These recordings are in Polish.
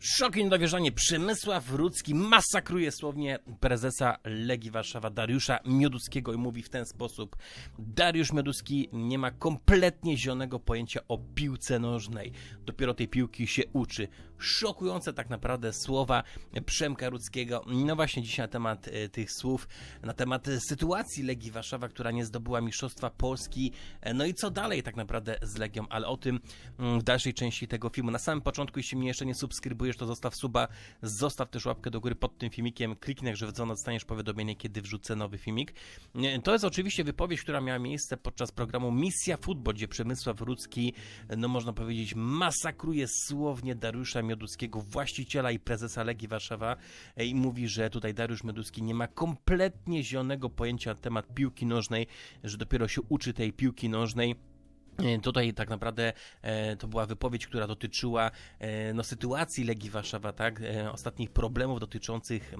Szok i niedowierzanie. Przemysław Rudzki masakruje słownie prezesa Legii Warszawa Dariusza Mioduskiego i mówi w ten sposób. Dariusz Mioduski nie ma kompletnie zielonego pojęcia o piłce nożnej. Dopiero tej piłki się uczy. Szokujące tak naprawdę słowa Przemka Rudzkiego. No właśnie dzisiaj na temat e, tych słów, na temat sytuacji Legii Warszawa, która nie zdobyła Mistrzostwa Polski. E, No i co dalej tak naprawdę z Legią, ale o tym mm, w dalszej części tego filmu. Na samym początku, jeśli mnie jeszcze nie subskrybujesz, to zostaw suba, zostaw też łapkę do góry pod tym filmikiem, kliknij, że w dzwona dostaniesz powiadomienie, kiedy wrzucę nowy filmik. To jest oczywiście wypowiedź, która miała miejsce podczas programu Misja Football, gdzie Przemysław Rudzki, no można powiedzieć, masakruje słownie Dariusza Mioduskiego, właściciela i prezesa Legii Warszawa e, i mówi, że tutaj Dariusz Mioduski nie ma kompletnie zielonego pojęcia na temat piłki nożnej, że dopiero się uczy tej piłki nożnej. E, Tutaj tak naprawdę e, to była wypowiedź, która dotyczyła e, no, sytuacji Legii Warszawa, tak? Ostatnich problemów dotyczących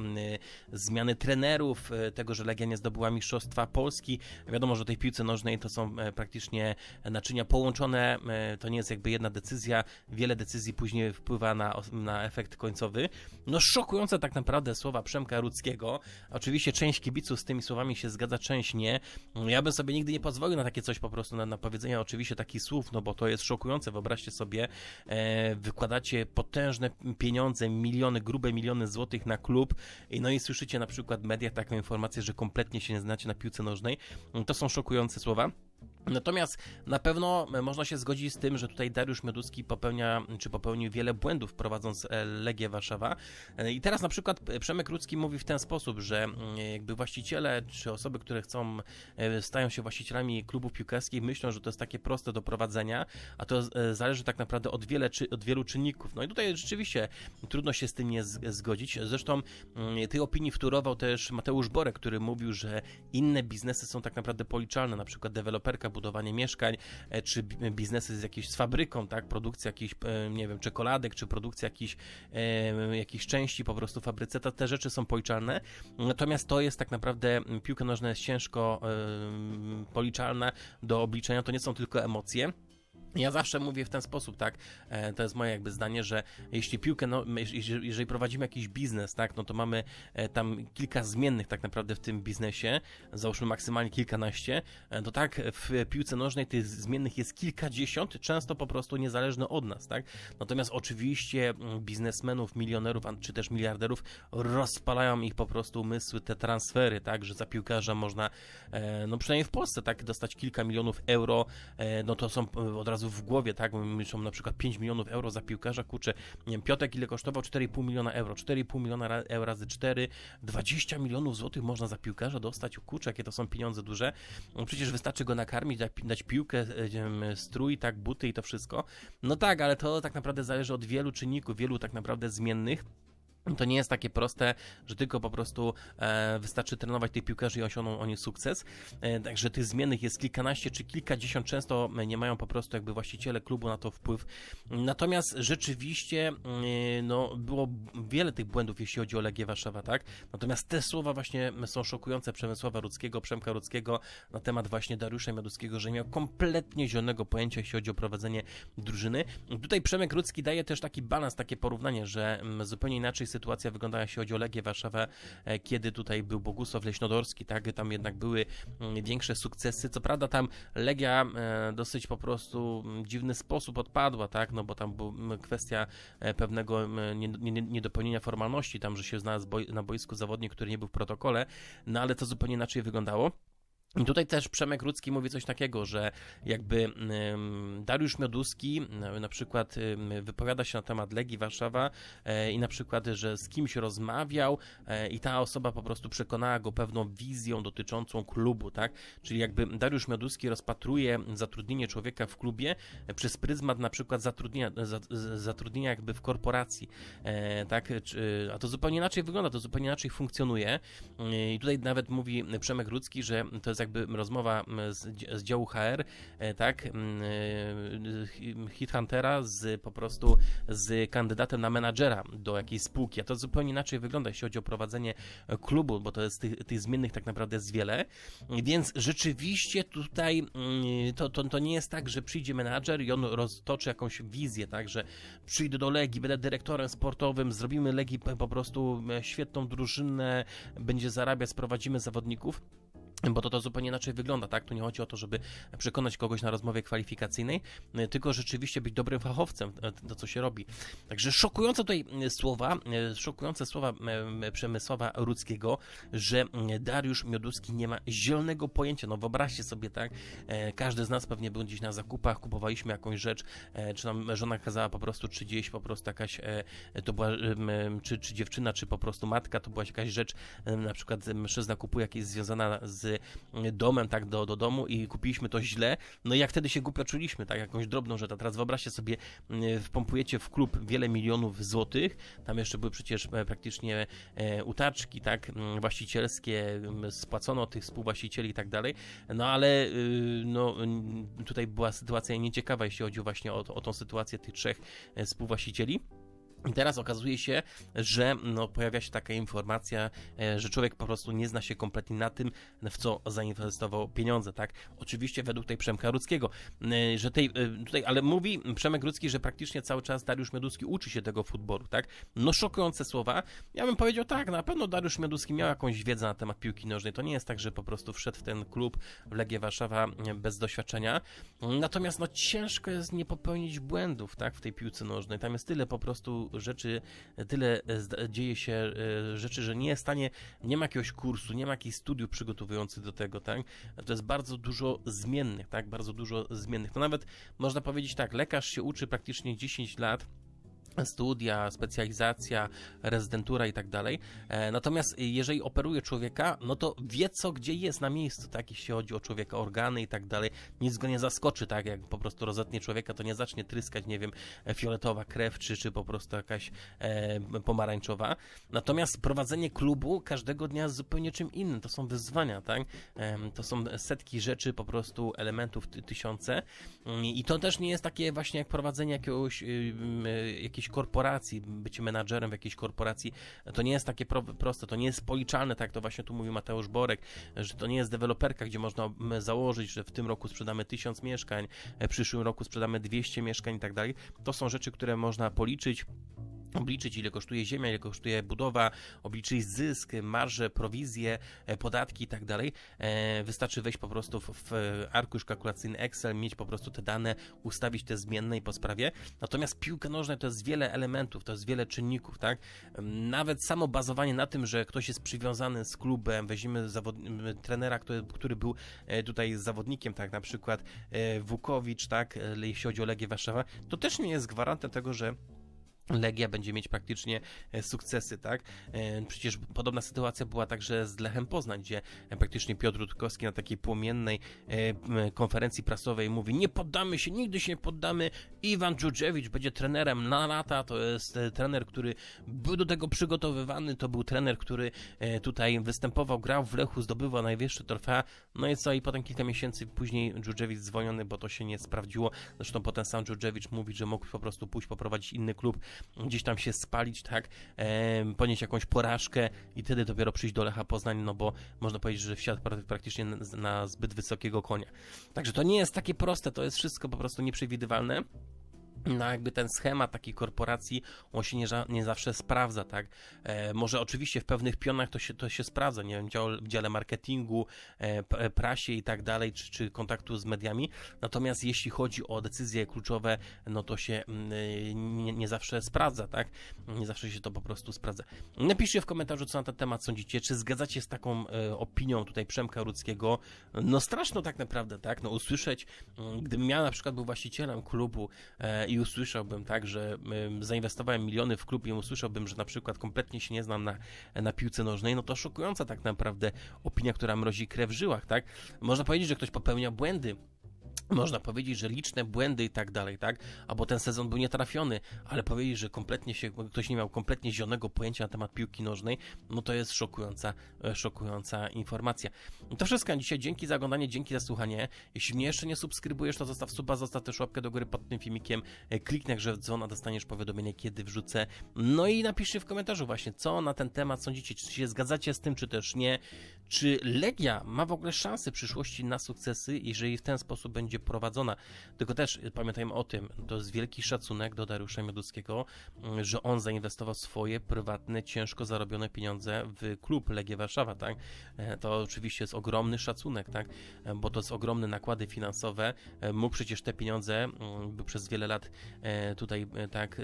zmiany trenerów, tego, że Legia nie zdobyła Mistrzostwa Polski. Wiadomo, że tej piłce nożnej to są praktycznie naczynia połączone, to nie jest jakby jedna decyzja, wiele decyzji później wpływa na, na efekt końcowy. No szokujące tak naprawdę słowa Przemka Rudzkiego. Oczywiście część kibiców z tymi słowami się zgadza, część nie. Ja bym sobie nigdy nie pozwolił na takie coś po prostu, na, na powiedzenie oczywiście takich słów, no bo to jest szokujące. Wyobraźcie sobie, e, wykładacie potężne pieniądze, miliony, grube miliony złotych na klub, no i słyszycie na przykład w mediach taką informację, że kompletnie się nie znacie na piłce nożnej. To są szokujące słowa. Natomiast na pewno e, można się zgodzić z tym, że tutaj Dariusz Mioduski popełnia, czy popełnił wiele błędów prowadząc e, Legię Warszawa. E, I teraz na przykład Przemek Rudzki mówi w ten sposób, że mm, jakby właściciele, czy osoby, które chcą, stają się właścicielami klubów piłkarskich, myślą, że to jest takie proste do prowadzenia, a to zależy tak naprawdę od, wiele, od wielu czynników. No i tutaj rzeczywiście trudno się z tym nie zgodzić. Zresztą mm, tej opinii wtórował też Mateusz Borek, który mówił, że inne biznesy są tak naprawdę policzalne, na przykład deweloperka, budowanie mieszkań, e, czy bi- biznesy z jakieś z fabryką, tak, produkcja jakichś, e, nie wiem, czekoladek, czy produkcja jakichś, e, jakichś części po prostu w fabryce, to te rzeczy są policzalne, natomiast to jest tak naprawdę, piłka nożna jest ciężko policzalna do obliczenia, to nie są tylko emocje, ja zawsze mówię w ten sposób, tak? E, to jest moje jakby zdanie, że jeśli piłkę, no, jeżeli, prowadzimy jakiś biznes, tak, no to mamy e, tam kilka zmiennych tak naprawdę w tym biznesie, załóżmy maksymalnie kilkanaście, e, to tak w piłce nożnej tych zmiennych jest kilkadziesiąt, często po prostu niezależne od nas, tak? Natomiast oczywiście mm, biznesmenów, milionerów, czy też miliarderów rozpalają ich po prostu umysły, te transfery, tak, że za piłkarza można, no przynajmniej w Polsce, tak, dostać kilka milionów euro, no to są od razu w głowie, tak, myślą na przykład 5 milionów euro za piłkarza, kurczę, nie wiem, Piotek ile kosztował? 4,5 miliona euro, 4,5 miliona euro razy 4, 20 milionów złotych można za piłkarza dostać, kurczę, jakie to są pieniądze duże, no przecież wystarczy go nakarmić, dać, piłkę, e, wiem, strój, tak, buty i to wszystko, no tak, ale to tak naprawdę zależy od wielu czynników, wielu tak naprawdę zmiennych, to nie jest takie proste, że tylko po prostu e, wystarczy trenować tych piłkarzy i osiągną oni sukces. E, także tych zmiennych jest kilkanaście czy kilkadziesiąt. Często nie mają po prostu jakby właściciele klubu na to wpływ. Natomiast rzeczywiście e, no, było wiele tych błędów, jeśli chodzi o Legię Warszawa, tak? Natomiast te słowa właśnie są szokujące Przemysława Rudzkiego, Przemka Rudzkiego na temat właśnie Dariusza Mioduskiego, że miał kompletnie zielonego pojęcia, jeśli chodzi o prowadzenie drużyny. Tutaj Przemek Rudzki daje też taki balans, takie porównanie, że mm, zupełnie inaczej sytuacja wygląda, jeśli chodzi o Legię Warszawę, e, kiedy tutaj był Bogusław Leśnodorski, tak, tam jednak były mm, większe sukcesy. Co prawda tam Legia e, dosyć po prostu mm, dziwny sposób odpadła, tak, no bo tam była kwestia e, pewnego mm, nie- nie- nie- niedopełnienia formalności, tam, że się znalazł na boisku zawodnik, który nie był w protokole, no ale to zupełnie inaczej wyglądało. I tutaj też Przemek Rudzki mówi coś takiego, że jakby Dariusz Mioduski na przykład wypowiada się na temat Legii Warszawa e, i na przykład, że z kimś rozmawiał e, i ta osoba po prostu przekonała go pewną wizją dotyczącą klubu, tak? Czyli jakby Dariusz Mioduski rozpatruje zatrudnienie człowieka w klubie przez pryzmat na przykład zatrudnienia, zatrudnienia jakby w korporacji, e, tak? A to zupełnie inaczej wygląda, to zupełnie inaczej funkcjonuje. I tutaj nawet mówi Przemek Rudzki, że to jest jakby jakby rozmowa z, z działu HR, e, tak, e, hi- Hit Huntera z po prostu z kandydatem na menadżera do jakiejś spółki, a to zupełnie inaczej wygląda, jeśli chodzi o prowadzenie e, klubu, bo to jest tych, tych zmiennych tak naprawdę jest wiele, więc rzeczywiście tutaj mm, to, to, to nie jest tak, że przyjdzie menadżer i on roztoczy jakąś wizję, tak, że przyjdę do Legii, będę dyrektorem sportowym, zrobimy Legii po prostu świetną drużynę, będzie zarabiać, sprowadzimy zawodników. Bo to, to zupełnie inaczej wygląda, tak? Tu nie chodzi o to, żeby przekonać kogoś na rozmowie kwalifikacyjnej, tylko rzeczywiście być dobrym fachowcem, e, to co się robi. Także szokujące tutaj y, słowa, y, szokujące słowa Przemysława Rudzkiego, że Dariusz Mioduski nie ma zielonego pojęcia. No wyobraźcie sobie, tak? E, Każdy z nas pewnie był gdzieś na zakupach, kupowaliśmy jakąś rzecz, e, czy nam żona kazała po prostu, czy gdzieś po prostu jakaś, e, to była, czy, czy dziewczyna, czy po prostu matka, to była jakaś rzecz, na przykład mężczyzna kupuje jakieś związana z e, domem, tak, do, do domu i kupiliśmy to źle, no i jak wtedy się głupio czuliśmy, tak, jakąś drobną rzecz, a teraz wyobraźcie sobie, m, wpompujecie w klub wiele milionów złotych, tam jeszcze były przecież e, praktycznie e, utaczki, tak, właścicielskie, spłacono tych współwłaścicieli i tak dalej, no ale y, no, tutaj była sytuacja nieciekawa, jeśli chodzi właśnie o, o tą sytuację tych trzech e, współwłaścicieli. I teraz okazuje się, że no, pojawia się taka informacja, e, że człowiek po prostu nie zna się kompletnie na tym, w co zainwestował pieniądze, tak? Oczywiście według tej Przemka Rudzkiego, e, że tej, e, tutaj, ale mówi Przemek Rudzki, że praktycznie cały czas Dariusz Mioduski uczy się tego futbolu, tak? No szokujące słowa. Ja bym powiedział tak, na pewno Dariusz Mioduski miał jakąś wiedzę na temat piłki nożnej. To nie jest tak, że po prostu wszedł w ten klub w Legię Warszawa bez doświadczenia. Natomiast no ciężko jest nie popełnić błędów, tak, w tej piłce nożnej. Tam jest tyle po prostu rzeczy, tyle e, dzieje się e, rzeczy, że nie jest w stanie, nie ma jakiegoś kursu, nie ma jakichś studiów przygotowujących do tego, tak. To jest bardzo dużo zmiennych, tak, bardzo dużo zmiennych. To nawet można powiedzieć tak, lekarz się uczy praktycznie 10 lat, studia, specjalizacja, rezydentura i tak dalej. E, Natomiast jeżeli operuje człowieka, no to wie co gdzie jest na miejscu, tak, jeśli chodzi o człowieka, organy i tak dalej. Nic go nie zaskoczy, tak, jak po prostu rozetnie człowieka, to nie zacznie tryskać, nie wiem, e, fioletowa krew, czy, czy po prostu jakaś e, pomarańczowa. Natomiast prowadzenie klubu każdego dnia jest zupełnie czym innym. To są wyzwania, tak? Em, To są setki rzeczy, po prostu elementów, ty, tysiące. I to też nie jest takie właśnie jak prowadzenie jakiegoś, ym, y, jakiejś korporacji, bycie menadżerem w jakiejś korporacji. To nie jest takie pro, proste, to nie jest policzalne, tak to właśnie tu mówił Mateusz Borek, że to nie jest deweloperka, gdzie można założyć, że w tym roku sprzedamy 1000 mieszkań, e, w przyszłym roku sprzedamy 200 mieszkań i tak dalej. To są rzeczy, które można policzyć obliczyć, ile kosztuje ziemia, ile kosztuje budowa, obliczyć zysk, marże, prowizje, e, podatki i tak dalej. E, Wystarczy wejść po prostu w, arkusz kalkulacyjny Excel, mieć po prostu te dane, ustawić te zmienne i po sprawie. Natomiast piłka nożna to jest wiele elementów, to jest wiele czynników, tak? Nawet samo bazowanie na tym, że ktoś jest przywiązany z klubem, weźmiemy trenera, który, który był e, tutaj zawodnikiem, tak, na przykład Wukowicz, tak, jeśli chodzi o Legię Warszawa, to też nie jest gwarantem tego, że Legia będzie mieć praktycznie e, sukcesy, tak? E, Przecież podobna sytuacja była także z Lechem Poznań, gdzie e, praktycznie Piotr Rutkowski na takiej płomiennej konferencji prasowej mówi nie poddamy się, nigdy się nie poddamy. Iwan Dżudżewicz będzie trenerem na lata, to jest trener, który był do tego przygotowywany, to był trener, który tutaj występował, grał w Lechu, zdobywał najwyższe trofea, no i co, i potem kilka miesięcy później Dżudżewicz zwolniony, bo to się nie sprawdziło, zresztą potem sam Dżudżewicz mówi, że mógł po prostu pójść poprowadzić inny klub, gdzieś tam się spalić, tak, e, ponieść jakąś porażkę i wtedy dopiero przyjść do Lecha Poznań, no bo można powiedzieć, że wsiadł pra- praktycznie na, na zbyt wysokiego konia. Także to nie jest takie proste, to jest wszystko po prostu nieprzewidywalne. No, jakby ten schemat takiej korporacji, on się nie, nie zawsze sprawdza, tak? E, może oczywiście w pewnych pionach to się, to się sprawdza, nie wiem, w dziale, w dziale marketingu, e, p- prasie i tak dalej, czy, czy kontaktu z mediami. Natomiast jeśli chodzi o decyzje kluczowe, no to się mm, y, nie, nie zawsze sprawdza, tak? Nie zawsze się to po prostu sprawdza. Napiszcie w komentarzu, co na ten temat sądzicie. Czy zgadzacie z taką e, opinią tutaj Przemka Rudzkiego? No straszno tak naprawdę, tak? No usłyszeć, mm, gdybym ja na przykład był właścicielem klubu e, usłyszałbym, tak, że em, zainwestowałem miliony w klub i usłyszałbym, że na przykład kompletnie się nie znam na, na piłce nożnej, no to szokująca tak naprawdę opinia, która mrozi krew w żyłach, tak? Można powiedzieć, że ktoś popełnia błędy, można powiedzieć, że liczne błędy i tak dalej, tak? Albo ten sezon był nietrafiony, ale powiedzieć, że kompletnie się, ktoś nie miał kompletnie zielonego pojęcia na temat piłki nożnej, no to jest szokująca, e, szokująca informacja. To wszystko dzisiaj. Dzięki za oglądanie, dzięki za słuchanie. Jeśli mnie jeszcze nie subskrybujesz, to zostaw suba, zostaw też łapkę do góry pod tym filmikiem. E, Kliknij grze w dzwon, a dostaniesz powiadomienie, kiedy wrzucę. No i napiszcie w komentarzu właśnie, co na ten temat sądzicie. Czy się zgadzacie z tym, czy też nie. Czy Legia ma w ogóle szansę w przyszłości na sukcesy, jeżeli w ten sposób będzie prowadzona? Tylko też y, pamiętajmy o tym, to jest wielki szacunek do Dariusza Mioduskiego, y, że on zainwestował swoje prywatne, ciężko zarobione pieniądze w klub Legia Warszawa, tak? E, To oczywiście jest ogromny szacunek, tak? E, Bo to jest ogromne nakłady finansowe. E, Mógł przecież te pieniądze, mm, przez wiele lat tutaj, tak,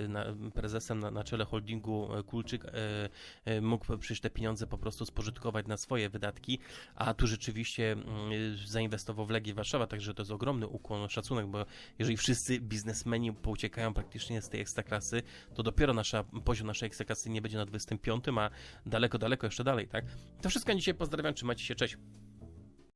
prezesem na, na czele holdingu Kulczyk, mógł przecież te pieniądze po prostu spożytkować na swoje wydatki, a tu rzeczywiście mm, zainwestował w Legię Warszawa, także to jest ogromny ukłon, szacunek, bo jeżeli wszyscy biznesmeni pouciekają praktycznie z tej ekstraklasy, to dopiero nasza, poziom naszej ekstraklasy nie będzie na 25, a daleko, daleko jeszcze dalej, tak? To wszystko dzisiaj, pozdrawiam, trzymajcie się, cześć!